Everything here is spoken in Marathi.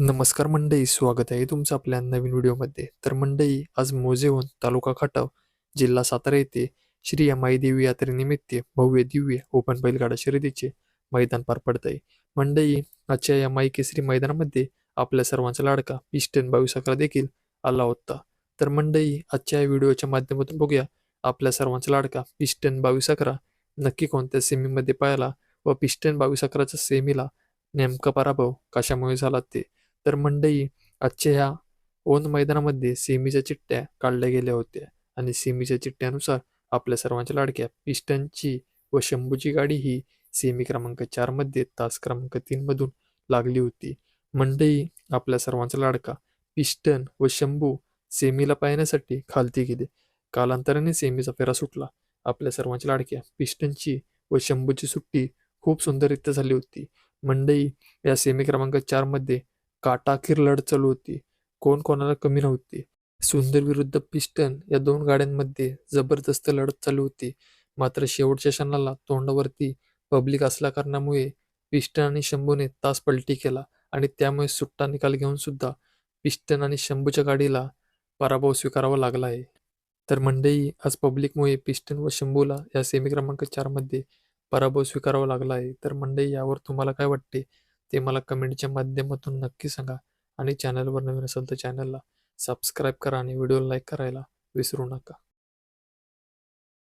नमस्कार मंडई स्वागत आहे तुमचं आपल्या नवीन व्हिडिओमध्ये. तर मंडई आज मोजेहून तालुका खटाव जिल्हा सातारा येथे श्री अमाई देवी यात्रेनिमित्त भव्य दिव्य ओपन बैलगाडा शर्यतीचे मैदान पार पडत आहे मंडई आजच्या या माई केसरी मैदानामध्ये आपल्या सर्वांचा लाडका पिस्टन बावीस अकरा देखील आला होता. तर मंडई आजच्या या व्हिडिओच्या माध्यमातून बघूया आपल्या सर्वांचा लाडका पिस्टन बावीस अकरा नक्की कोणत्या सेमीमध्ये पाहिला व पिस्टन बावीस अकराच्या सेमीला नेमका पराभव कशामुळे झाला ते तर मंडई आजच्या ह्या ओन मैदानामध्ये सेमीच्या चिठ्ठ्या काढल्या गेल्या होत्या. आणि सेमीच्या चिठ्ठ्यानुसार आपल्या सर्वांच्या लाडक्या पिस्टनची व शंभूची गाडी ही सेमी क्रमांक चारमध्ये तास क्रमांक तीनमधून लागली होती. मंडई आपल्या सर्वांचा लाडका पिस्टन व शंभू सेमीला पाहण्यासाठी खालती गेले. कालांतराने सेमीचा फेरा सुटला. आपल्या सर्वांच्या लाडक्या पिस्टनची व शंभूची सुट्टी खूप सुंदररित्या झाली होती. मंडई या सेमी क्रमांक चारमध्ये काटाकीर लढ चालू होती. कोण कोणाला कमी नव्हती. सुंदर विरुद्ध पिस्टन या दोन गाड्यांमध्ये जबरदस्त लढत चालू होती. मात्र शेवटच्या क्षणाला तोंडावरती पब्लिक असल्या कारणामुळे पिस्टन आणि शंभूने तास पलटी केला आणि त्यामुळे सुट्टा निकाल घेऊन सुद्धा पिस्टन आणि शंभूच्या गाडीला पराभव स्वीकारावा लागला आहे. तर मंडई आज पब्लिकमुळे पिस्टन व शंभूला या सेमी क्रमांक चारमध्ये पराभव स्वीकारावा लागला आहे. तर मंडई यावर तुम्हाला काय वाटते? ते मला कमेंटच्या माध्यमातून नक्की सांगा. आणि चॅनलवर नवीन असेल तर चॅनलला सबस्क्राईब करा आणि व्हिडिओ लाईक करायला विसरू नका.